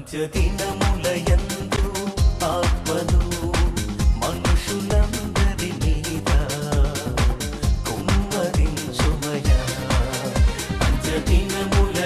పంచదినములయందు ఆత్మను మనుషులందరి మీద కుమ్మరించుమయ. పంచదినముల